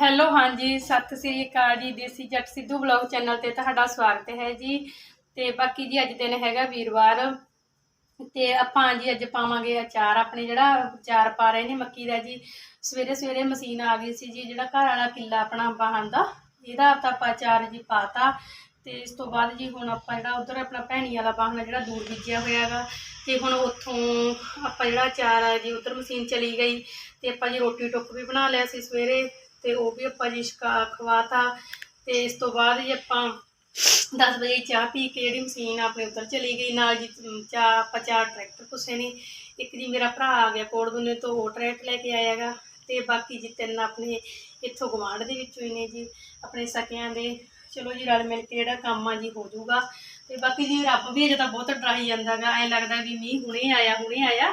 Hello, ਹਾਂਜੀ, ਸਤਿ ਸ੍ਰੀ ਅਕਾਲ ਜੀ, ਦੇਸੀ ਜੱਟ ਸਿੱਧੂ ਬਲੌਗ ਚੈਨਲ ਤੇ ਤੁਹਾਡਾ ਸਵਾਗਤ ਹੈ ਜੀ। ਤੇ ਬਾਕੀ ਜੀ, ਅੱਜ ਦਿਨ ਹੈਗਾ ਵੀਰਵਾਰ। ਤੇ ਆਪਾਂ ਜੀ, ਅੱਜ ਪਾਵਾਂਗੇ ਅਚਾਰ। ਆਪਣੇ ਜਿਹੜਾ ਅਚਾਰ ਪਾ ਰਹੇ ਨੇ ਮੱਕੀ ਦਾ ਜੀ, ਸਵੇਰੇ ਸਵੇਰੇ ਮਸ਼ੀਨ ਆ ਗਈ ਸੀ ਜੀ, ਜਿਹੜਾ ਘਰ ਵਾਲਾ ਕਿੱਲਾ ਆਪਣਾ ਬਾਹਣ ਦਾ, ਇਹਦਾ ਤਾਂ ਆਪਾਂ ਅਚਾਰ ਜੀ ਪਾਤਾ। ਤੇ ਇਸ ਤੋਂ ਬਾਅਦ ਜੀ, ਹੁਣ ਆਪਾਂ ਜਿਹੜਾ ਉਧਰ ਆਪਣਾ ਭੈਣੀ ਵਾਲਾ ਬਾਹਣ ਜਿਹੜਾ ਦੂਰ ਬੀਜਿਆ ਹੋਇਆ ਹੈਗਾ। ਤੇ ਹੁਣ ਉੱਥੋਂ ਆਪਾਂ ਜਿਹੜਾ ਅਚਾਰ ਆ ਜੀ, ਉਧਰ ਮਸ਼ੀਨ ਚਲੀ ਗਈ। ਤੇ ਆਪਾਂ ਜੀ, ਰੋਟੀ ਟੁੱਕ ਵੀ ਬਣਾ ਲਿਆ ਸੀ ਸਵੇਰੇ। ਤੇ ਉਹ ਵੀ ਆਪਾਂ ਜੀ ਛਕਾ ਖਵਾਤਾ ਤੇ ਇਸ ਤੋਂ ਬਾਅਦ ਜੀ ਆਪਾਂ 10 ਵਜੇ ਚਾਹ ਪੀ ਕੇ ਜਿਹੜੀ ਮਸ਼ੀਨ ਆਪਣੇ ਉੱਧਰ ਚਲੀ ਗਈ, ਨਾਲ ਜੀ ਚਾਹ ਆਪਾਂ ਚਾਰ ਟਰੈਕਟਰ ਪੁੱਛੇ ਨੇ। ਇੱਕ ਜੀ ਮੇਰਾ ਭਰਾ ਆ ਗਿਆ ਕੋੜਦੁਨੇ ਤੋਂ, ਉਹ ਟਰੈਕਟਰ ਲੈ ਕੇ ਆਇਆਗਾ ਤੇ ਬਾਕੀ ਜੀ ਤਿੰਨ ਆਪਣੇ ਇੱਥੋਂ ਗਵਾਂਢ ਦੇ ਵਿੱਚੋਂ ਹੀ ਨੇ ਜੀ, ਆਪਣੇ ਸਕਿਆਂ ਦੇ। ਚਲੋ ਜੀ ਰਲ ਮਿਲ ਕੇ ਜਿਹੜਾ ਕੰਮ ਆ ਜੀ ਹੋ ਜਾਊਗਾ ਤੇ ਬਾਕੀ ਜੀ ਰੱਬ ਵੀ ਅਜੇ ਤਾਂ ਬਹੁਤ ਡਰਾਈ ਜਾਂਦਾਗਾ ਐਂ ਲੱਗਦਾ ਵੀ ਮੀਂਹ ਹੁਣੇ ਆਇਆ ਹੁਣੇ ਆਇਆ।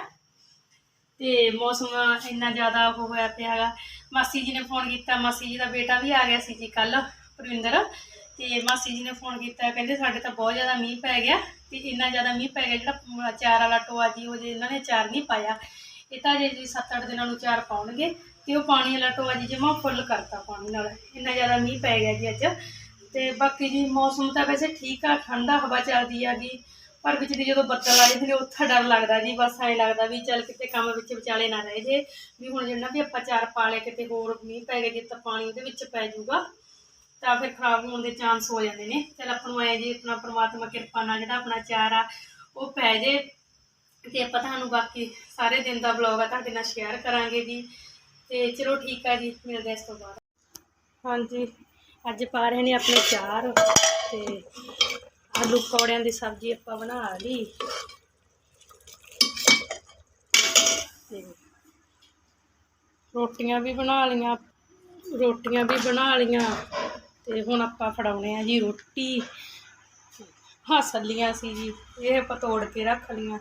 ਤੇ ਮੌਸਮ ਇੰਨਾ ਜ਼ਿਆਦਾ ਉਹ ਹੋਇਆ ਪਿਆ ਹੈਗਾ। ਮਾਸੀ ਜੀ ਨੇ ਫੋਨ ਕੀਤਾ, ਮਾਸੀ ਜੀ ਦਾ ਬੇਟਾ ਵੀ ਆ ਗਿਆ ਸੀ ਜੀ ਕੱਲ ਪ੍ਰਵਿੰਦਰ। ਤੇ ਮਾਸੀ ਜੀ ਨੇ ਫੋਨ ਕੀਤਾ, ਕਹਿੰਦੇ ਸਾਡੇ ਤਾਂ ਬਹੁਤ ਜ਼ਿਆਦਾ ਮੀਂਹ ਪੈ ਗਿਆ ਤੇ ਇੰਨਾ ਜ਼ਿਆਦਾ ਮੀਂਹ ਪੈ ਗਿਆ ਜਿਹੜਾ ਚਾਰ ਵਾਲਾ ਟੋਆ ਜੀ, ਉਹ ਜੇ ਇਹਨਾਂ ਨੇ ਚਾਰ ਨਹੀਂ ਪਾਇਆ, ਇਹ ਤਾਂ ਜੇ ਜੀ 7-8 ਦਿਨਾਂ ਨੂੰ ਚਾਰ ਪਾਉਣਗੇ ਤੇ ਉਹ ਪਾਣੀ ਵਾਲਾ ਟੋਆ ਜੀ ਜਮਾ ਫੁੱਲ ਕਰਤਾ ਪਾਣੀ ਨਾਲ, ਇੰਨਾ ਜ਼ਿਆਦਾ ਮੀਂਹ ਪੈ ਗਿਆ ਜੀ ਅੱਜ। ਤੇ ਬਾਕੀ ਜੀ ਮੌਸਮ ਤਾਂ ਵੈਸੇ ਠੀਕ ਆ ਠੰਡਾ ਹਵਾ ਚੱਲਦੀ ਆ ਜੀ। ਪਰ ਵਿੱਚ ਦੀ ਜਦੋਂ ਬੱਦਲ ਆ ਜਾਂਦੇ ਨੇ, ਉੱਥੇ ਡਰ ਲੱਗਦਾ ਜੀ, ਬਸ ਐਂ ਲੱਗਦਾ ਵੀ ਚੱਲ ਕਿਤੇ ਕੰਮ ਵਿੱਚ ਵਿਚਾਲੇ ਨਾ ਰਹਿ ਜੇ, ਵੀ ਹੁਣ ਜਿਹੜਾ ਵੀ ਆਪਾਂ ਚਾਰ ਪਾ ਲਿਆ ਕਿਤੇ ਹੋਰ ਮੀਂਹ ਪੈ ਗਿਆ ਜੇ ਤਾਂ ਪਾਣੀ ਉਹਦੇ ਵਿੱਚ ਪੈ ਜਾਊਗਾ, ਤਾਂ ਫਿਰ ਖਰਾਬ ਹੋਣ ਦੇ ਚਾਂਸ ਹੋ ਜਾਂਦੇ ਨੇ। ਚੱਲ ਆਪਾਂ ਨੂੰ ਐਂ ਜੀ, ਆਪਣਾ ਪ੍ਰਮਾਤਮਾ ਕਿਰਪਾ ਨਾਲ ਜਿਹੜਾ ਆਪਣਾ ਚਾਰ ਆ, ਉਹ ਪੈ ਜੇ। ਤੇ ਆਪਾਂ ਤੁਹਾਨੂੰ ਬਾਕੀ ਸਾਰੇ ਦਿਨ ਦਾ ਵਲੌਗ ਆ ਤੁਹਾਡੇ ਨਾਲ ਸ਼ੇਅਰ ਕਰਾਂਗੇ ਜੀ। ਤੇ ਚਲੋ ਠੀਕ ਆ ਜੀ, ਮਿਲਦੇ ਇਸ ਤੋਂ ਬਾਅਦ। ਹਾਂਜੀ, ਅੱਜ ਪਾ ਰਹੇ ਨੇ ਆਪਣੇ ਚਾਰ, ਤੇ ਆਲੂ ਪਕੌੜਿਆਂ ਦੀ ਸਬਜ਼ੀ ਆਪਾਂ ਬਣਾ ਲਈ। ਰੋਟੀਆਂ ਵੀ ਬਣਾ ਲਈਆਂ, ਰੋਟੀਆਂ ਵੀ ਬਣਾ ਲਈਆਂ। ਤੇ ਹੁਣ ਆਪਾਂ ਫੜਾਉਣੇ ਆ ਜੀ ਰੋਟੀ। ਹੱਸ ਸੱਲੀਆਂ ਸੀ ਜੀ, ਇਹ ਆਪਾਂ ਤੋੜ ਕੇ ਰੱਖ ਲਈਆਂ।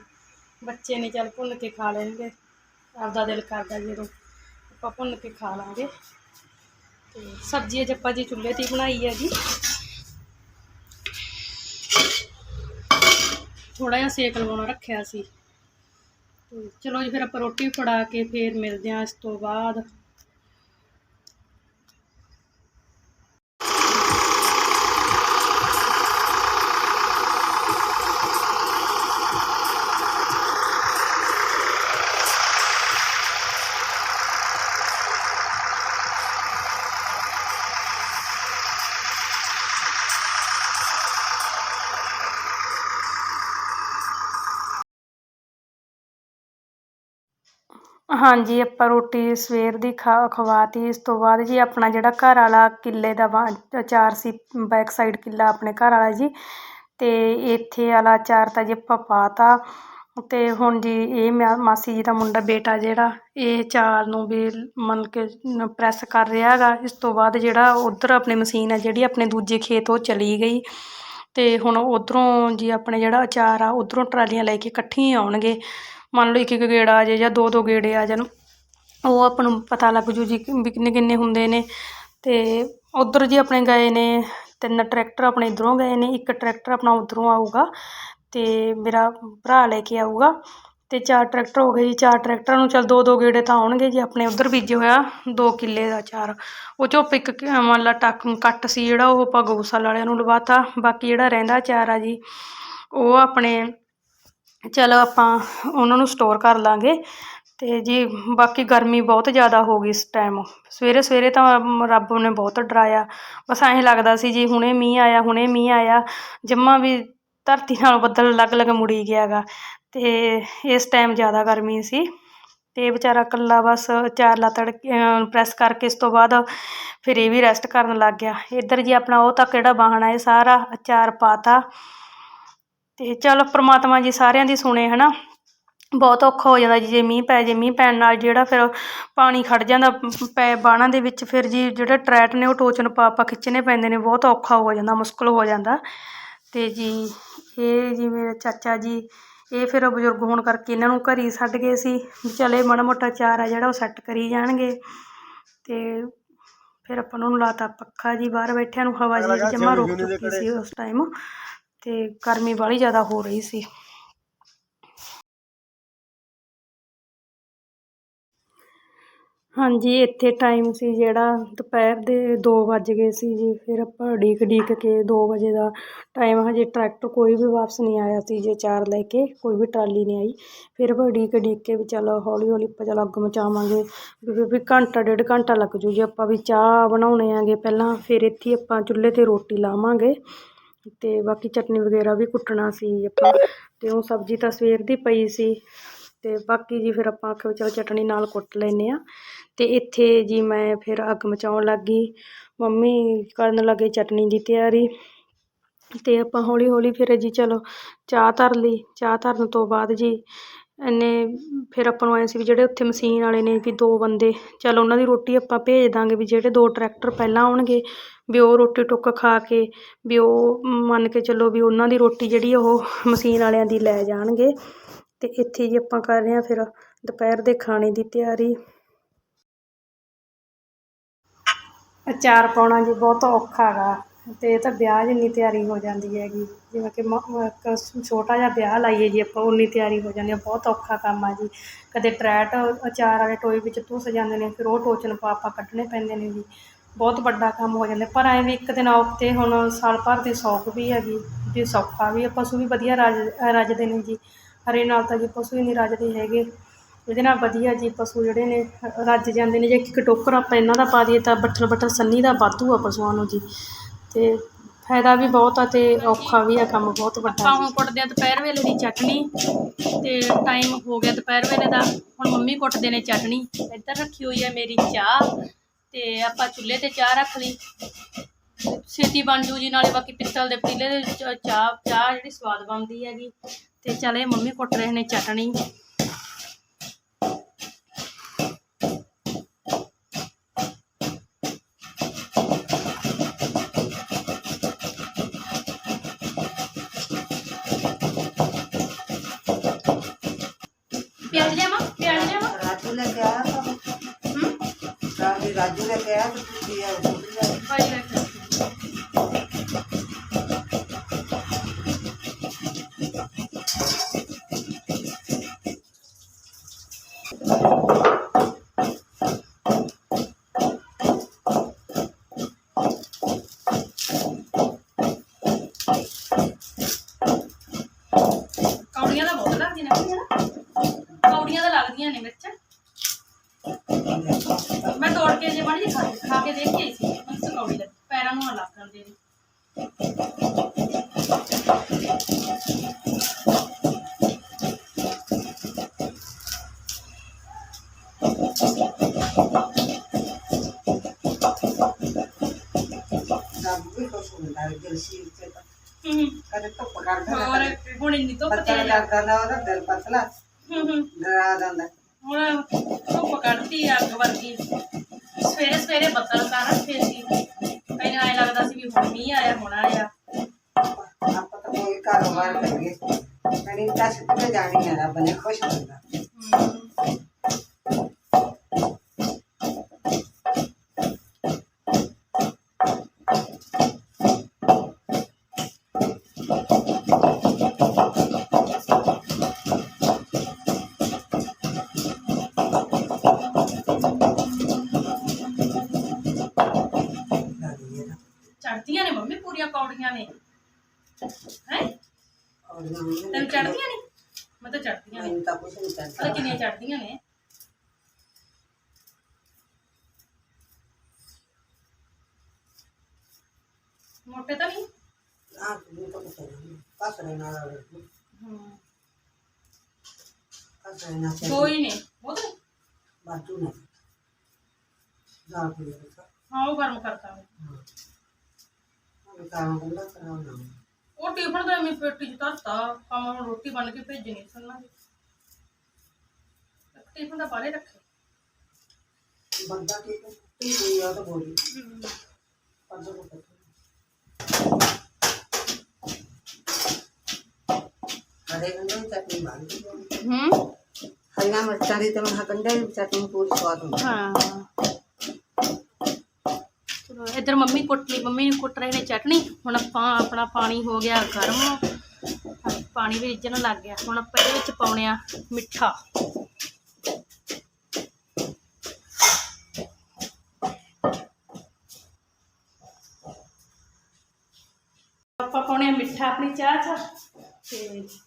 ਬੱਚੇ ਨੇ ਚੱਲ ਭੁੰਨ ਕੇ ਖਾ ਲੈਣਗੇ। ਆਪਦਾ ਦਿਲ ਕਰਦਾ ਜਦੋਂ ਆਪਾਂ ਭੁੰਨ ਕੇ ਖਾ ਲਾਂਗੇ। ਤੇ ਸਬਜ਼ੀ ਅੱਜ ਆਪਾਂ ਜੀ ਚੁੱਲ੍ਹੇ ਤੇ ਹੀ ਬਣਾਈ ਹੈ ਜੀ। ਥੋੜਾ ਜਿਹਾ ਸੇਕ ਲਵਾਉਣਾ ਰੱਖਿਆ ਸੀ। ਤੇ ਚਲੋ ਜੀ, ਫਿਰ ਆਪਾਂ ਰੋਟੀ ਫੜਾ ਕੇ ਫੇਰ ਮਿਲਦੇ ਹਾਂ ਇਸ ਤੋਂ ਬਾਅਦ। ਹਾਂਜੀ, ਆਪਾਂ ਰੋਟੀ ਸਵੇਰ ਦੀ ਖਾ, ਖਵਾਤੀ। ਇਸ ਤੋਂ ਬਾਅਦ ਜੀ ਆਪਣਾ ਜਿਹੜਾ ਘਰ ਵਾਲਾ ਕਿੱਲੇ ਦਾ ਵਾ- ਅਚਾਰ ਸੀ, ਬੈਕ ਸਾਈਡ ਕਿੱਲਾ ਆਪਣੇ ਘਰ ਵਾਲਾ ਜੀ। ਅਤੇ ਇੱਥੇ ਵਾਲਾ ਅਚਾਰ ਤਾਂ ਜੀ ਆਪਾਂ ਪਾਤਾ। ਅਤੇ ਹੁਣ ਜੀ ਇਹ ਮਾ- ਮਾਸੀ ਜੀ ਦਾ ਮੁੰਡਾ ਬੇਟਾ ਜਿਹੜਾ, ਇਹ ਅਚਾਰ ਨੂੰ ਵੀ ਮੰਨ ਕੇ ਪ੍ਰੈਸ ਕਰ ਰਿਹਾ ਹੈਗਾ। ਇਸ ਤੋਂ ਬਾਅਦ ਜਿਹੜਾ ਉੱਧਰ ਆਪਣੀ ਮਸ਼ੀਨ ਆ ਜਿਹੜੀ ਆਪਣੇ ਦੂਜੇ ਖੇਤ ਉਹ ਚਲੀ ਗਈ। ਅਤੇ ਹੁਣ ਉੱਧਰੋਂ ਜੀ ਆਪਣੇ ਜਿਹੜਾ ਅਚਾਰ ਆ, ਉੱਧਰੋਂ ਟਰਾਲੀਆਂ ਲੈ ਕੇ ਇਕੱਠੀਆਂ ਹੀ ਆਉਣਗੇ। ਮੰਨ ਲਓ ਇੱਕ ਇੱਕ ਗੇੜਾ ਆ ਜੇ ਜਾਂ ਦੋ ਦੋ ਗੇੜੇ ਆ ਜਾਣ, ਉਹ ਆਪਾਂ ਨੂੰ ਪਤਾ ਲੱਗ ਜੂ ਜੀ ਵੀ ਕਿੰਨੇ ਕਿੰਨੇ ਹੁੰਦੇ ਨੇ। ਅਤੇ ਉੱਧਰ ਜੀ ਆਪਣੇ ਗਏ ਨੇ, ਤਿੰਨ ਟਰੈਕਟਰ ਆਪਣੇ ਇੱਧਰੋਂ ਗਏ ਨੇ, ਇੱਕ ਟਰੈਕਟਰ ਆਪਣਾ ਉੱਧਰੋਂ ਆਊਗਾ ਅਤੇ ਮੇਰਾ ਭਰਾ ਲੈ ਕੇ ਆਊਗਾ। ਅਤੇ ਚਾਰ ਟਰੈਕਟਰ ਹੋ ਗਏ ਜੀ, ਚਾਰ ਟਰੈਕਟਰਾਂ ਨੂੰ ਚੱਲ ਦੋ ਦੋ ਗੇੜੇ ਤਾਂ ਆਉਣਗੇ ਜੀ, ਆਪਣੇ ਉੱਧਰ ਬੀਜੇ ਹੋਇਆ ਦੋ ਕਿੱਲੇ ਦਾ ਚਾਰ। ਉਹ ਚੋਂ ਇੱਕ ਕਿ- ਮੰਨ ਲਾ ਟੱਕ ਕੱਟ ਸੀ ਜਿਹੜਾ ਉਹ ਆਪਾਂ ਗਊਸ਼ਾਲਾ ਵਾਲਿਆਂ ਨੂੰ ਲਵਾਤਾ, ਬਾਕੀ ਜਿਹੜਾ ਰਹਿੰਦਾ ਚਾਰ ਆ ਜੀ, ਉਹ ਆਪਣੇ ਚਲੋ ਆਪਾਂ ਉਹਨਾਂ ਨੂੰ ਸਟੋਰ ਕਰ ਲਾਂਗੇ। ਅਤੇ ਜੀ, ਬਾਕੀ ਗਰਮੀ ਬਹੁਤ ਜ਼ਿਆਦਾ ਹੋ ਗਈ ਇਸ ਟਾਈਮ ਸਵੇਰੇ ਸਵੇਰੇ ਤਾਂ ਰੱਬ ਨੇ ਬਹੁਤ ਡਰਾਇਆ। ਬਸ ਐਂ ਲੱਗਦਾ ਸੀ ਜੀ, ਹੁਣੇ ਮੀਂਹ ਆਇਆ, ਹੁਣੇ ਮੀਂਹ ਆਇਆ। ਜੰਮਾ ਵੀ ਧਰਤੀ ਨਾਲ ਬੱਦਲ ਅਲੱਗ-ਅਲੱਗ ਮੁੜੀ ਗਿਆ ਗਾ ਅਤੇ ਇਸ ਟਾਈਮ ਜ਼ਿਆਦਾ ਗਰਮੀ ਸੀ। ਅਤੇ ਵਿਚਾਰਾ ਇਕੱਲਾ ਬਸ ਚਾਰ ਲਾ ਤੜ ਪ੍ਰੈਸ ਕਰਕੇ ਇਸ ਤੋਂ ਬਾਅਦ ਫਿਰ ਇਹ ਵੀ ਰੈਸਟ ਕਰਨ ਲੱਗ ਗਿਆ। ਇੱਧਰ ਜੀ ਆਪਣਾ ਉਹ ਤਾਂ ਕਿਹੜਾ ਬਾਹਣਾ ਇਹ ਸਾਰਾ ਅਚਾਰ ਪਾਤਾ। ਤੇ ਚਲੋ ਪ੍ਰਮਾਤਮਾ ਜੀ ਸਾਰਿਆਂ ਦੀ ਸੁਣੇ ਹਨਾ? ਬਹੁਤ ਔਖਾ ਹੋ ਜਾਂਦਾ ਜੀ ਜੇ ਮੀਂਹ ਪੈ ਜੇ ਮੀਂਹ ਪੈਣ ਨਾਲ ਜਿਹੜਾ ਫਿਰ ਪਾਣੀ ਖੜ ਜਾਂਦਾ ਪ- ਬਾਣਾ ਦੇ ਵਿੱਚ ਫਿਰ ਜੀ ਜਿਹੜੇ ਟਰੈਟ ਨੇ ਉਹ ਟੋਚਨ ਪਾ ਪਾ ਖਿੱਚਣੇ ਪੈਂਦੇ ਨੇ ਬਹੁਤ ਔਖਾ ਹੋ ਜਾਂਦਾ ਮੁਸ਼ਕਲ ਹੋ ਜਾਂਦਾ। ਤੇ ਜੀ ਇਹ ਜੀ ਮੇਰੇ ਚਾਚਾ ਜੀ ਇਹ ਫਿਰ ਬਜ਼ੁਰਗ ਹੋਣ ਕਰਕੇ ਇਹਨਾਂ ਨੂੰ ਘਰ ਛੱਡ ਗਏ ਸੀ ਚੱਲ ਮਾੜਾ ਮੋਟਾ ਚਾਰ ਆ ਜਿਹੜਾ ਉਹ ਸੈੱਟ ਕਰੀ ਜਾਣਗੇ। ਤੇ ਫਿਰ ਆਪਾਂ ਨੂੰ ਲਾਤਾ ਪੱਖਾ ਜੀ ਬਾਹਰ ਬੈਠਿਆਂ ਨੂੰ ਹਵਾ ਜੀ ਜਮਾ ਰੁਕ ਚੁੱਕੀ ਸੀ ਉਸ ਟਾਈਮ ਤੇ ਗਰਮੀ ਬਾਹਲੀ ਜ਼ਿਆਦਾ ਹੋ ਰਹੀ ਸੀ। ਹਾਂਜੀ, ਇੱਥੇ ਟਾਈਮ ਸੀ ਜਿਹੜਾ ਦੁਪਹਿਰ ਦੇ ਦੋ ਵੱਜ ਗਏ ਸੀ ਜੀ, ਫਿਰ ਆਪਾਂ ਉਡੀਕ ਉਡੀਕ ਕੇ ਦੋ ਵਜੇ ਦਾ ਟਾਈਮ ਹਜੇ ਟਰੈਕਟਰ ਕੋਈ ਵੀ ਵਾਪਸ ਨਹੀਂ ਆਇਆ ਸੀ ਜੇ ਚਾਰ ਲੈ ਕੇ, ਕੋਈ ਵੀ ਟਰਾਲੀ ਨਹੀਂ ਆਈ। ਫਿਰ ਆਪਾਂ ਉਡੀਕ ਉਡੀਕ ਕੇ ਵੀ ਚਲੋ ਹੌਲੀ ਹੌਲੀ ਆਪਾਂ ਚਲੋ ਅੱਗ ਮਚਾਵਾਂਗੇ ਵੀ ਵੀ ਘੰਟਾ, ਡੇਢ ਘੰਟਾ ਲੱਗ ਜੂ ਜੇ ਆਪਾਂ ਵੀ ਚਾਹ ਬਣਾਉਣੇ ਆਗੇ ਪਹਿਲਾਂ, ਫਿਰ ਇੱਥੇ ਆਪਾਂ ਚੁੱਲ੍ਹੇ 'ਤੇ ਰੋਟੀ ਲਾਵਾਂਗੇ। ਅਤੇ ਬਾਕੀ ਚਟਨੀ ਵਗੈਰਾ ਵੀ ਕੁੱਟਣਾ ਸੀ ਆਪਾਂ ਅਤੇ ਉਹ ਸਬਜ਼ੀ ਤਾਂ ਸਵੇਰ ਦੀ ਪਈ ਸੀ ਅਤੇ ਬਾਕੀ ਜੀ ਫਿਰ ਆਪਾਂ ਆਖਿਆ ਚਲੋ ਚਟਨੀ ਨਾਲ ਕੁੱਟ ਲੈਂਦੇ ਹਾਂ। ਅਤੇ ਇੱਥੇ ਜੀ ਮੈਂ ਫਿਰ ਅੱਗ ਮਚਾਉਣ ਲੱਗ ਗਈ। ਮੰਮੀ ਕਰਨ ਲੱਗੇ ਚਟਨੀ ਦੀ ਤਿਆਰੀ ਅਤੇ ਆਪਾਂ ਹੌਲੀ ਹੌਲੀ ਫਿਰ ਜੀ ਚਲੋ ਚਾਹ ਧਰ ਲਈ। ਚਾਹ ਧਰਨ ਤੋਂ ਬਾਅਦ ਜੀ ਇੰਨੇ ਫਿਰ ਆਪਾਂ ਨੂੰ ਐਂ ਸੀ ਵੀ ਜਿਹੜੇ ਉੱਥੇ ਮਸ਼ੀਨ ਵਾਲੇ ਨੇ ਵੀ ਦੋ ਬੰਦੇ, ਚੱਲ ਉਹਨਾਂ ਦੀ ਰੋਟੀ ਆਪਾਂ ਭੇਜ ਦਾਂਗੇ ਵੀ ਜਿਹੜੇ ਦੋ ਟਰੈਕਟਰ ਪਹਿਲਾਂ ਆਉਣਗੇ, ਵੀ ਉਹ ਰੋਟੀ ਟੁੱਕ ਖਾ ਕੇ, ਵੀ ਉਹ ਮੰਨ ਕੇ ਚੱਲੋ ਵੀ ਉਹਨਾਂ ਦੀ ਰੋਟੀ ਜਿਹੜੀ ਉਹ ਮਸ਼ੀਨ ਵਾਲਿਆਂ ਦੀ ਲੈ ਜਾਣਗੇ। ਅਤੇ ਇੱਥੇ ਜੀ ਆਪਾਂ ਕਰ ਰਹੇ ਹਾਂ ਫਿਰ ਦੁਪਹਿਰ ਦੇ ਖਾਣੇ ਦੀ ਤਿਆਰੀ। ਅਚਾਰ ਪਾਉਣਾ ਜੀ ਬਹੁਤ ਔਖਾ ਗਾ। ਅਤੇ ਇਹ ਤਾਂ ਵਿਆਹ ਜਿੰਨੀ ਤਿਆਰੀ ਹੋ ਜਾਂਦੀ ਹੈਗੀ। ਜਿਵੇਂ ਕਿ ਮ ਇੱਕ ਛੋਟਾ ਜਿਹਾ ਵਿਆਹ ਲਾਈਏ ਜੀ ਆਪਾਂ, ਉਨੀ ਤਿਆਰੀ ਹੋ ਜਾਂਦੀ ਹੈ ਬਹੁਤ ਔਖਾ ਕੰਮ ਆ ਜੀ। ਕਦੇ ਟਰੈਟ, ਅਚਾਰ ਵਾਲੇ ਟੋਏ ਵਿੱਚ ਧੁੱਸ ਜਾਂਦੇ ਨੇ, ਫਿਰ ਉਹ ਟੋਚਨ ਪਾ, ਆਪਾਂ ਕੱਢਣੇ ਪੈਂਦੇ ਨੇ ਜੀ। ਬਹੁਤ ਵੱਡਾ ਕੰਮ ਹੋ ਜਾਂਦਾ। ਪਰ ਐਵੇਂ ਇੱਕ ਦਿਨ ਔਖ 'ਤੇ ਹੁਣ ਸਾਲ ਭਰ ਦੀ ਸੌਖ ਵੀ ਹੈਗੀ ਵੀ ਸੌਖਾ ਵੀ ਆ ਪਸ਼ੂ ਵੀ ਵਧੀਆ ਰਜ ਰੱਜਦੇ ਨੇ ਜੀ। ਹਰੇ ਨਾਲ ਤਾਂ ਜੀ ਪਸ਼ੂ ਹੀ ਨਹੀਂ ਰੱਜਦੇ ਹੈਗੇ। ਇਹਦੇ ਨਾਲ ਵਧੀਆ ਜੀ ਪਸ਼ੂ ਜਿਹੜੇ ਨੇ ਰੱਜ ਜਾਂਦੇ ਨੇ। ਜੇ ਇੱਕ ਟੋਕਰ ਆਪਾਂ ਇਹਨਾਂ ਦਾ ਪਾ ਦਈਏ ਤਾਂ ਬੱਠਲ ਬੱਠਲ ਸੰਨੀ ਦਾ ਵਾਧੂ ਆ ਪਸ਼ੂਆਂ ਨੂੰ ਜੀ। ਅਤੇ ਫਾਇਦਾ ਵੀ ਬਹੁਤ ਆ ਤੇ ਔਖਾ ਵੀ ਆ, ਕੰਮ ਬਹੁਤ ਵੱਡਾ ਆਪਾਂ ਹੁਣ ਕੁੱਟਦੇ ਆ ਦੁਪਹਿਰ ਵੇਲੇ ਦੀ ਚਟਨੀ ਤੇ ਟਾਈਮ ਹੋ ਗਿਆ ਦੁਪਹਿਰ ਵੇਲੇ ਦਾ। ਹੁਣ ਮੰਮੀ ਕੁੱਟਦੇ ਨੇ ਚਟਨੀ। ਇੱਧਰ ਰੱਖੀ ਹੋਈ ਹੈ ਮੇਰੀ ਚਾਹ ਤੇ ਆਪਾਂ ਚੁੱਲ੍ਹੇ 'ਤੇ ਚਾਹ ਰੱਖ ਲਈ। ਛੇਤੀ ਬਣ ਜੂ ਜੀ, ਨਾਲੇ ਬਾਕੀ ਪਿੱਤਲ ਦੇ ਪਤੀਲੇ ਦੇ ਚਾਹ ਚਾਹ ਜਿਹੜੀ ਸਵਾਦ ਬਣਦੀ ਹੈਗੀ। ਤੇ ਚੱਲ ਇਹ ਮੰਮੀ ਕੁੱਟ ਰਹੇ ਨੇ ਚਟਨੀ। ਰਾਜੂ ਨੇ ਕਿਹਾ ਕਿ ਤੁਸੀਂ ਇਹ ਹੁੰਦਾ ਹੈ ਦਿਲ ਸੀਰ ਤੇ ਤਾਂ। ਹੂੰ ਕਦੇ ਧੁੱਪ ਕਰਦਾ ਹੋਰ ਹੁਣ ਇੰਨੀ ਧੁੱਪ ਪਤਾ ਤੇ ਲੱਗਦਾ ਨਾ ਉਹਦਾ ਦਿਲ ਪਤਲਾ। ਹੂੰ ਹੂੰ। ਡਰਾ ਜਾਂਦਾ ਹੁਣ ਧੁੱਪ ਕੱਢਤੀ ਅੱਗ ਵਰਗੀ। ਸਵੇਰੇ ਸਵੇਰੇ ਬੱਦਲ ਕਰ ਰੱਖੇ ਸੀ ਪਹਿਲਾਂ ਐ ਲੱਗਦਾ ਸੀ ਵੀ ਹੁਣ ਮੀਂਹ ਆਇਆ ਹੁਣ ਆਇਆ। ਆਪਾਂ ਤਾਂ ਕੋਈ ਕਾਰੋਬਾਰ ਕਰੀਏ। ਕਣੀ ਤਾਂ ਸਿੱਧੇ ਜਾਣੀ ਹੈ ਰੱਬ ਨੇ ਖੁਸ਼ ਹੁੰਦਾ ਹੂੰ। ਨੇ ਹੈ ਔਰ ਮੰਮੀ ਨੇ ਤੈਨੂੰ ਚੜ੍ਹਦੀਆਂ ਨੇ ਮੈਂ ਤਾਂ ਚੜ੍ਹਦੀਆਂ ਨੇ ਮੈਨੂੰ ਤਾਂ ਕੁਛ ਨਹੀਂ ਪਤਾ ਕਰਦਾ ਕਿੰਨੀਆਂ ਚੜ੍ਹਦੀਆਂ ਨੇ ਮੋਟੇ ਤਾਂ ਨਹੀਂ ਆਹ ਨੂੰ ਤਾਂ ਕੁਛ ਨਹੀਂ ਕਸਰੇ ਨਾਲ ਹੂੰ ਕਸਰੇ ਨਾਲ ਦੋ ਹੀ ਨੇ ਬਹੁਤ ਨੇ ਬਾਜੂ ਨੇ ਜਾ ਕੇ ਦੇਖਾ ਹਾਂ ਉਹ ਗਰਮ ਕਰਤਾ ਮੈਂ ਹਾਂ ਉਹ ਕੰਮ ਬੰਦਾ ਕਰਾਉਣਾ ਉਹ ਟਿਫਨ ਤਾਂ ਮੈਂ ਪੇਟੀ ਚ ਧਰਤਾ ਕੰਮ ਹੁਣ ਰੋਟੀ ਬਣ ਕੇ ਭੇਜਣੀ ਸੁਣਨਾ ਟਿਫਨ ਤਾਂ ਬਾਹਲੇ ਰੱਖੇ। ਬੰਦਾ ਠੀਕ ਹੈ। ਠੀਕ ਹੈ। ਉਹ ਤਾਂ ਬੋਲੀ ਪੰਜ ਰੁਪਏ ਹਰੇ ਗੰਡੇ ਦੀ ਚਟਨੀ ਬਣਦੀ ਹੈ ਹੂੰ ਹਰੀਆਂ ਮਿਰਚਾਂ ਦੀ ਤੇ ਮੈਂ ਗੰਡੇ ਦੀ ਚਟਨੀ ਪੂਰੀ ਸਵਾਦ ਹੁੰਦੀ। ਹੈ। इधर मम्मी कुट ली, मम्मी कुट रहे चटनी। हम पा, अपना पानी हो गया गर्म। पानी भी रिजन लग गया। हम आप पाने मिठा आप पाने मिठा अपनी चाह चाह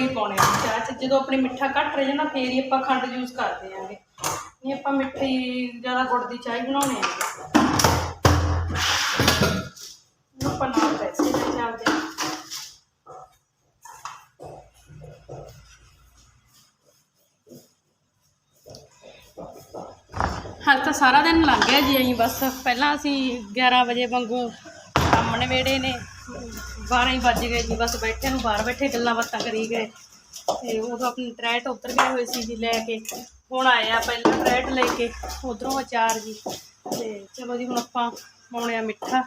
ਜ਼ਿਆਦਾਤਰ ਪਾਉਣੇ ਆ। ਚਾਹ 'ਚ ਜਦੋਂ ਆਪਣੀ ਮਿੱਠਾ ਘੱਟ ਰਹਿ ਨਾ ਫੇਰ ਹੀ ਆਪਾਂ ਖੰਡ ਯੂਜ਼ ਕਰਦੇ ਆਂਗੇ। ਨਹੀਂ, ਆਪਾਂ ਮਿੱਠੀ ਜ਼ਿਆਦਾ ਗੁੜ ਦੀ ਚਾਹ ਬਣਾਉਣੇ ਆ ਆਪਾਂ ਨਾਲ ਪੈਸੇ ਲੈ ਚੱਲਦੇ ਆ। ਹਾਲ ਤਾਂ ਸਾਰਾ ਦਿਨ ਲੰਘ ਗਿਆ ਜੀ ਅਸੀਂ ਬਸ। ਪਹਿਲਾਂ ਅਸੀਂ 11 ਵਜੇ ਵਾਂਗੂ ਕੰਮ ਨਵੇੜੇ ਨੇ। 12 ਹੀ ਵੱਜ ਗਏ ਜੀ, ਬਸ ਬੈਠੇ ਨੂੰ ਬਾਹਰ ਬੈਠੇ ਗੱਲਾਂ ਬਾਤਾਂ ਕਰੀ ਗਏ। ਤੇ ਉਦੋਂ ਆਪਣੀ ਟਰੈਟ ਉੱਤਰ ਗਏ ਹੋਏ ਸੀ ਜੀ ਲੈ ਕੇ, ਹੁਣ ਆਇਆ ਪਹਿਲਾਂ ਟਰੈਟ ਲੈ ਕੇ, ਉਧਰੋਂ ਅਚਾਰ ਜੀ। ਤੇ ਚਲੋ ਜੀ ਹੁਣ ਆਪਾਂ ਪਾਉਣੇ ਆ ਮਿੱਠਾ।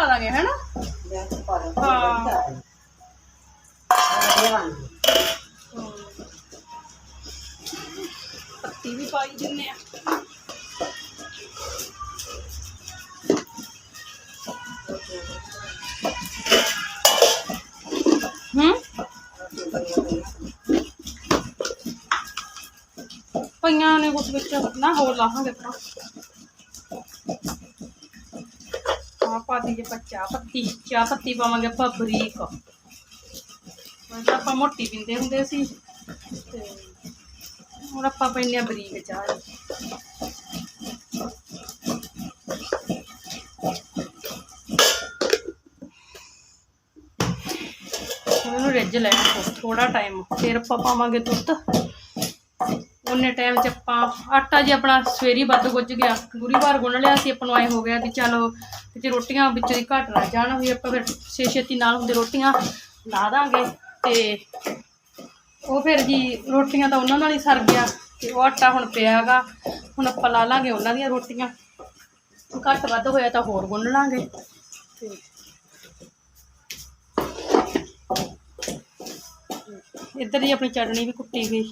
ਪਾ ਦਾਂਗੇ, ਹੈਨਾ? ਮੈਂ ਪਾ ਲਾਂ ਹਾਂ। ਵਧੀਆ ਬਣ ਗਈ ਪੱਤੀ ਵੀ ਪਾਈ ਦਿੰਨੇ ਆ। ਹੂੰ? ਪਈਆਂ ਨੇ ਕੁਛ ਵਿੱਚ, ਨਾ ਹੋਰ ਲਾਹਾਂਗੇ ਪਰ ਆ ਪਾ ਆਪਾਂ ਚਾਹ ਪੱਤੀ ਚਾਹ ਪੱਤੀ ਪਾਵਾਂਗੇ ਆਪਾਂ ਬਰੀਕ। ਮੈਂ ਤਾਂ ਆਪਾਂ ਮੋਟੀ ਪੀਂਦੇ ਹੁੰਦੇ ਸੀ। ਤੇ ਹੁਣ ਆਪਾਂ ਪੈਂਦੇ ਆ ਬਰੀਕ ਚਾਹ ਇਹਨੂੰ ਰਿੱਝ ਲੈਣਾ ਥੋੜਾ ਟਾਈਮ ਫਿਰ ਆਪਾਂ ਪਾਵਾਂਗੇ ਦੁੱਧ। ਉਹਨੇ ਟਾਈਮ 'ਚ ਆਪਾਂ ਆਟਾ ਜੇ ਆਪਣਾ ਸਵੇਰੀ ਵੱਧ ਗੁੱਝ ਗਿਆ। ਗੁਰੀ ਵਾਰ ਗੁੰਨ ਲਿਆ ਸੀ, ਆਪਾਂ ਨੂੰ ਐ ਹੋ ਗਿਆ ਕਿ ਚਲੋ ਜੇ ਰੋਟੀਆਂ ਵਿੱਚੋਂ ਦੀ ਘੱਟ ਨਾ ਜਾਣ, ਵੀ ਆਪਾਂ ਫਿਰ ਛੇ ਛੇਤੀ ਨਾਲ ਹੁੰਦੇ ਰੋਟੀਆਂ ਲਾ ਦਾਂਗੇ ਤੇ ਉਹ ਫਿਰ ਜੀ ਰੋਟੀਆਂ ਤਾਂ ਉਹਨਾਂ ਨਾਲ ਹੀ ਸਰ ਗਿਆ ਤੇ ਉਹ ਆਟਾ ਹੁਣ ਪਿਆਗਾ ਹੁਣ ਆਪਾਂ ਲਾ ਲਾਂਗੇ ਉਹਨਾਂ ਦੀਆਂ ਰੋਟੀਆਂ। ਘੱਟ ਵੱਧ ਹੋਇਆ ਤਾਂ ਹੋਰ ਗੁੰਨ ਲਾਂਗੇ। ਤੇ ਇੱਧਰ ਹੀ ਆਪਣੀ ਚਟਣੀ ਵੀ ਕੁੱਟੀ ਗਈ।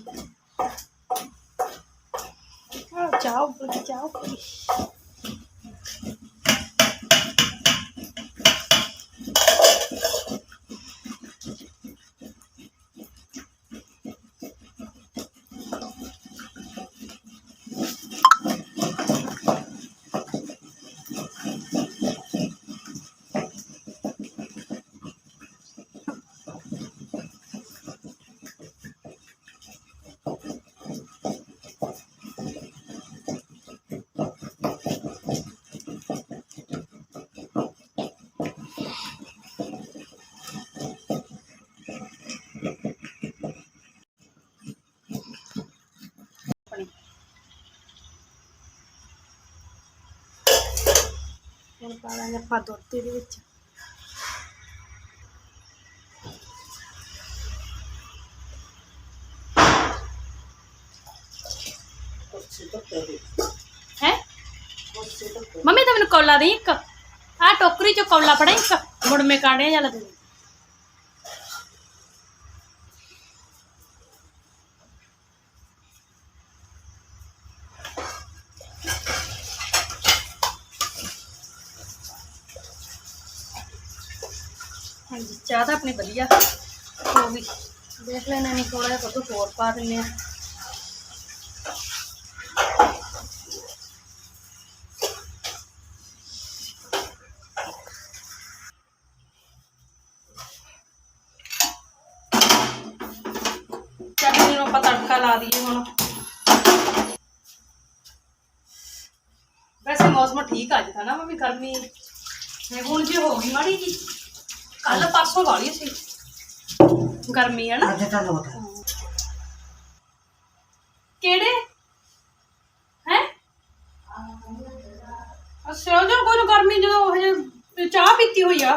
ਚਾਹ ਉੱਪਰ ਚਾਹ ਉੱਪਰ ਹੁਣ ਪਾ ਦਾਂਗੇ ਆਪਾਂ ਦੁੱਧ ਦੇ ਵਿੱਚ। ਹੈ? ਮੰਮੀ ਤਾਂ ਮੈਨੂੰ ਕੌਲਾ ਦੇ ਇੱਕ? ਆ ਟੋਕਰੀ ਚੋਂ ਕੌਲਾ ਫੜਾ ਇੱਕ। ਮੁੜਮੇ ਕਾੜੇ ਜਾਂ ਦੇ ਚਾਹ ਤਾਂ ਆਪਣੀ ਵਧੀਆ। ਹੋ ਗਈ ਦੇਖ ਲੈਣਾ ਨਹੀਂ ਥੋੜਾ ਜਿਹਾ ਦੁੱਧ ਹੋਰ ਪਾ ਦਿੰਦੇ ਆ। ਚਟਨੀ ਨੂੰ ਆਪਾਂ ਤੜਕਾ ਲਾ ਦਈਏ ਹੁਣ। ਵੈਸੇ ਮੌਸਮ ਠੀਕ ਅੱਜ ਤਾਂ ਨਾ ਮੈਂ ਵੀ ਗਰਮੀ ਹੁਣ ਜੇ ਹੋ ਗਈ ਮਾੜੀ ਜੀ। ਕੱਲ ਪਰਸੋਂ ਵਾਲੀ ਸੀ। ਗਰਮੀ ਹੈ ਨਾ। ਕਿਹੜੇ? ਹੈ? ਅਸਰੋ ਗਰਮੀ ਜਦੋਂ ਉਹ ਚਾਹ ਪੀਤੀ ਹੋਈ ਆ।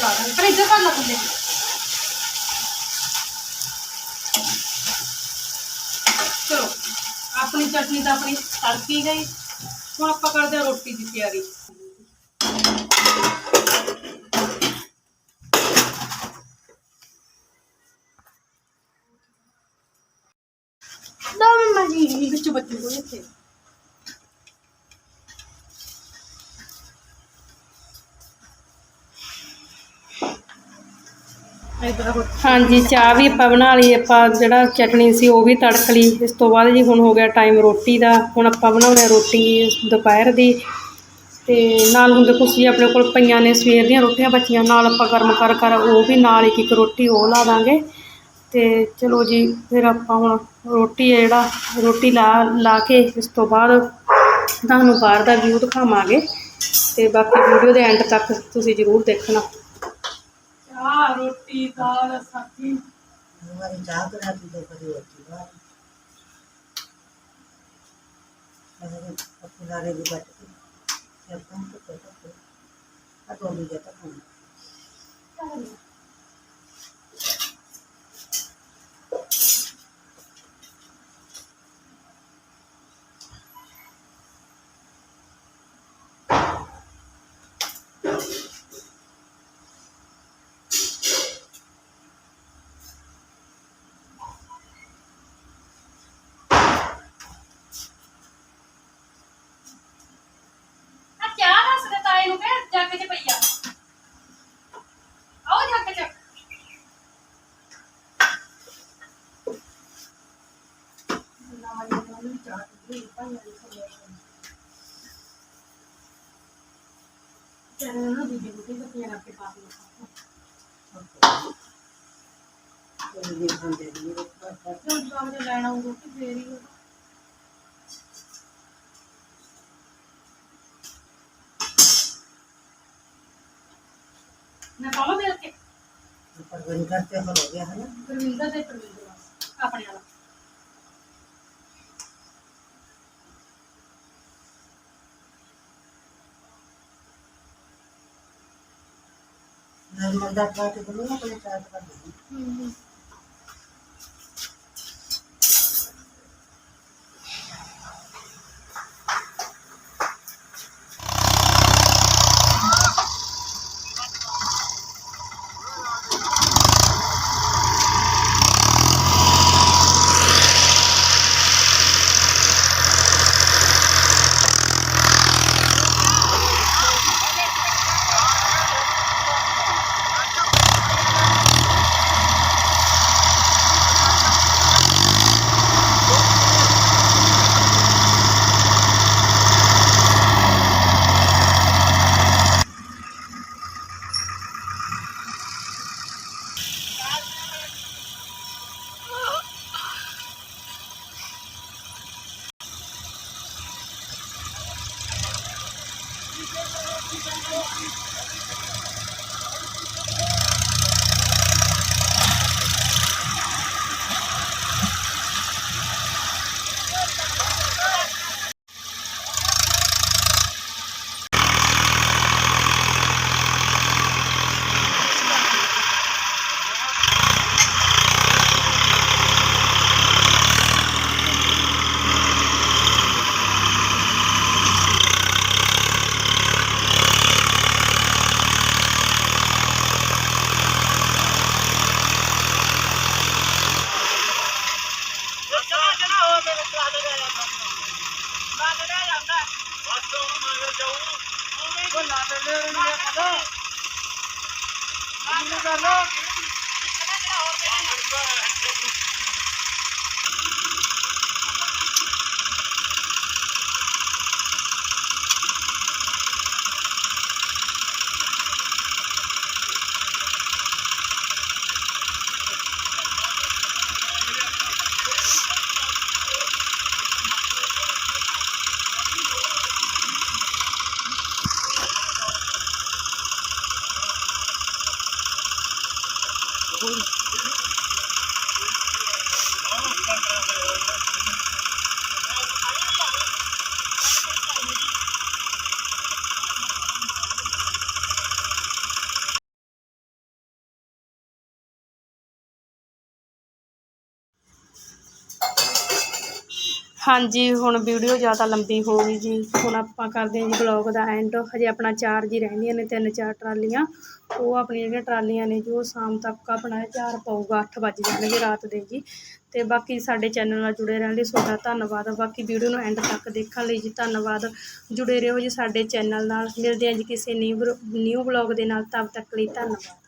ਸੁਬਾ ਜੀ ਦੇ ਲਾ ਦਾਂਗੇ ਪਰ ਇੱਧਰ ਕਰ ਲਾ ਥੱਲੇ ਚਲੋ ਆਪਣੀ ਚਟਨੀ ਤਾਂ ਆਪਣੀ ਤੜਕੀ ਗਈ ਹੁਣ ਆਪਾਂ ਕਰਦੇ ਹਾਂ ਰੋਟੀ ਦੀ ਤਿਆਰੀ ਨਾ ਹਾਂਜੀ, ਚਾਹ ਵੀ ਆਪਾਂ ਬਣਾ ਲਈ, ਆਪਾਂ ਜਿਹੜਾ ਚਟਣੀ ਸੀ ਉਹ ਵੀ ਤੜਕ ਲਈ। ਇਸ ਤੋਂ ਬਾਅਦ ਜੀ ਹੁਣ ਹੋ ਗਿਆ ਟਾਈਮ ਰੋਟੀ ਦਾ। ਹੁਣ ਆਪਾਂ ਬਣਾਉਣੇ ਰੋਟੀ ਦੁਪਹਿਰ ਦੀ। ਤੇ ਨਾਲ ਹੁਣ ਕੁਛ ਜੀ ਆਪਣੇ ਕੋਲ ਪਈਆਂ ਨੇ ਸਵੇਰ ਦੀਆਂ ਰੋਟੀਆਂ ਬਚੀਆਂ। ਨਾਲ ਆਪਾਂ ਗਰਮ ਕਰ ਕਰ ਉਹ ਵੀ ਨਾਲ ਇੱਕ ਇੱਕ ਰੋਟੀ ਉਹ ਲਾ ਦਾਂਗੇ। ਤੇ ਚਲੋ ਜੀ, ਫਿਰ ਆਪਾਂ ਹੁਣ ਰੋਟੀ ਹੈ ਜਿਹੜਾ, ਰੋਟੀ ਲਾ ਲਾ ਕੇ ਇਸ ਤੋਂ ਬਾਅਦ ਤੁਹਾਨੂੰ ਬਾਹਰ ਦਾ ਵਿਊ ਦਿਖਾਵਾਂਗੇ। ਤੇ ਬਾਕੀ ਵੀਡੀਓ ਦੇ ਐਂਡ ਤੱਕ ਤੁਸੀਂ ਜ਼ਰੂਰ ਦੇਖਣਾ। ਚਾਹ ਰੋਟੀ ਦਾਲ ਸਬਜ਼ੀ हमारी चाह तो रहती तो कभी होती बात अपने लारे भी बैठ के जब हम तो कहते थे अब वो भी जाता हूँ ਆ the final solution. Channel ना दीजिए मुझे तो फिर आपके पास में ये हम दे दिए तो जो हमने लेना होगा तो दे रही होगा ना पालो मेरे के परविंदर से हो गया है ना परविंदर से परविंदर अपने वाला иногда платят много, это от воды. ਹਾਂਜੀ, ਹੁਣ ਵੀਡੀਓ ਜ਼ਿਆਦਾ ਲੰਬੀ ਹੋ ਗਈ ਜੀ। ਹੁਣ ਆਪਾਂ ਕਰਦੇ ਹਾਂ ਜੀ ਬਲੌਗ ਦਾ ਐਂਡ ਹਜੇ ਆਪਣਾ ਚਾਰ ਜੀ ਰਹਿੰਦੀਆਂ ਨੇ, ਤਿੰਨ ਚਾਰ ਟਰਾਲੀਆਂ। ਉਹ ਆਪਣੀਆਂ ਜਿਹੜੀਆਂ ਟਰਾਲੀਆਂ ਨੇ ਜੋ ਸ਼ਾਮ ਤੱਕ ਆਪਣਾ ਚਾਰ ਪਊਗਾ 8 ਵੱਜ ਜਾਣਗੇ ਰਾਤ ਦੇ ਜੀ। ਤੇ ਬਾਕੀ ਸਾਡੇ ਚੈਨਲ ਨਾਲ ਜੁੜੇ ਰਹਿਣ ਲਈ ਤੁਹਾਡਾ ਧੰਨਵਾਦ। ਬਾਕੀ ਵੀਡੀਓ ਨੂੰ ਐਂਡ ਤੱਕ ਦੇਖਣ ਲਈ ਜੀ ਧੰਨਵਾਦ। ਜੁੜੇ ਰਹੋ ਜੀ ਸਾਡੇ ਚੈਨਲ ਨਾਲ। ਮਿਲਦੇ ਹਾਂ ਜੀ ਕਿਸੇ ਨਿਊ ਨਿਊ ਬਲੌਗ ਦੇ ਨਾਲ। ਤਦ ਤੱਕ ਲਈ ਧੰਨਵਾਦ।